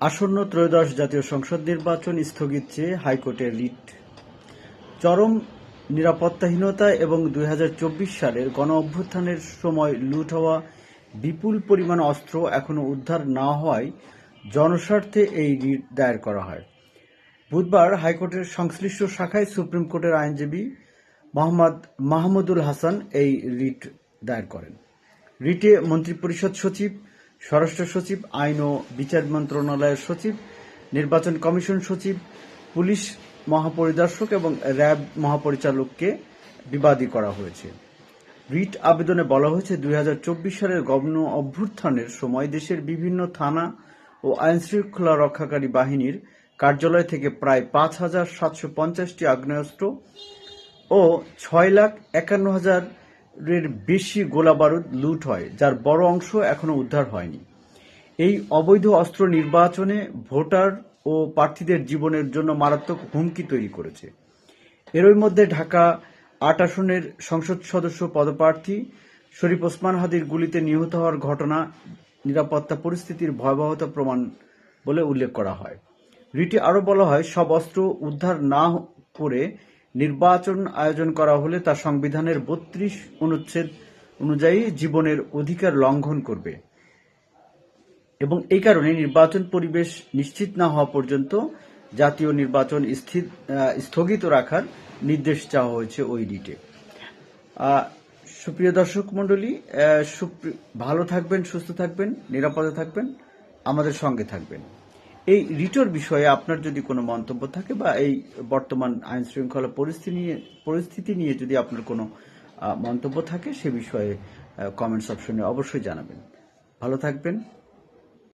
আসন্ন ত্রয়োদশ জাতীয় সংসদ নির্বাচন স্থগিত চেয়ে হাইকোর্টের রিট। চরম নিরাপত্তাহীনতা এবং দুই হাজার চব্বিশ সালের গণ অভ্যুত্থানের সময় লুট হওয়া বিপুল পরিমাণ অস্ত্র এখনও উদ্ধার না হওয়ায় জনস্বার্থে এই রিট দায়ের করা হয়। বুধবার হাইকোর্টের সংশ্লিষ্ট শাখায় সুপ্রিম কোর্টের আইনজীবী মোহাম্মদ মাহমুদুল হাসান এই রিট দায়ের করেন। রিটে মন্ত্রিপরিষদ সচিব স্বরাষ্ট্র সচিব, আইন ও বিচার মন্ত্রণালয়ের সচিব, নির্বাচন কমিশন সচিব, পুলিশ মহাপরিদর্শক এবং র্যাব মহাপরিচালককে বিবাদী করা হয়েছে। রিট আবেদনে বলা হয়েছে, দুই হাজার চব্বিশ সালের গণ অভ্যুত্থানের সময় দেশের বিভিন্ন থানা ও আইনশৃঙ্খলা রক্ষাকারী বাহিনীর কার্যালয় থেকে প্রায় পাঁচ হাজার সাতশো পঞ্চাশটি আগ্নেয়াস্ত্র ও ছয় লাখ একান্ন হাজারের বেশি গোলাবারুদ লুট হয়, যার বড় অংশ এখনও উদ্ধার হয়নি। এই অবৈধ অস্ত্র নির্বাচনে ভোটার ও প্রার্থীদের জীবনের জন্য মারাত্মক হুমকি তৈরি করেছে। এরই মধ্যে ঢাকা আট আসনের সংসদ সদস্য পদপ্রার্থী শরীফ ওসমান হাদির গুলিতে নিহত হওয়ার ঘটনা, নিরাপত্তা পরিস্থিতির ভয়াবহতা প্রমাণ বলে উল্লেখ করা হয়। রিটে আরও বলা হয়, সব অস্ত্র উদ্ধার না করে নির্বাচন আয়োজন করা হলে তা সংবিধানের বত্রিশ অনুচ্ছেদ অনুযায়ী জীবনের অধিকার লঙ্ঘন করবে। এবং এই কারণে নির্বাচন পরিবেশ নিশ্চিত না হওয়া পর্যন্ত জাতীয় নির্বাচন স্থগিত রাখার নির্দেশ চাওয়া হয়েছে ওই আহ, সুপ্রিয় দর্শক মন্ডলী ভালো থাকবেন সুস্থ থাকবেন নিরাপদে থাকবেন আমাদের সঙ্গে থাকবেন। এই রিটোর বিষয়ে আপনার যদি কোনো মন্তব্য থাকে বা এই বর্তমান আইন শৃঙ্খলা পরিস্থিতি নিয়ে পরিস্থিতি নিয়ে যদি আপনার কোনো মন্তব্য থাকে, সে বিষয়ে কমেন্টস অপশনে অবশ্যই জানাবেন। ভালো থাকবেন।